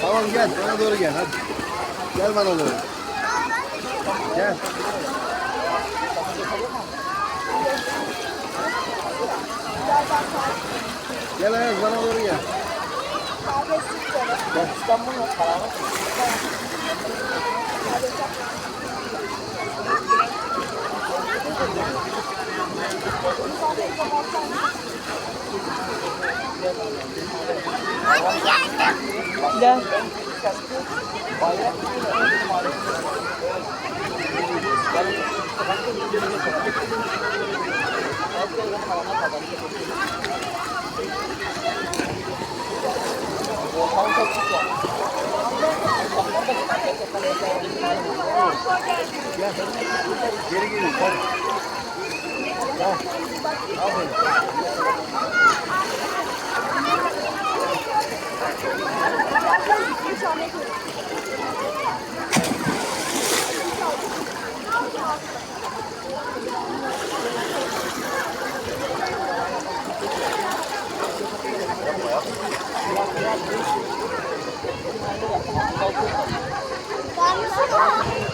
Tamam gel bana doğru gel hadi. Gel bana doğru. Gel. Gel Ayaz bana doğru gel. Gel. Geri gelin. Gel. Gel. Aferin. Var mı?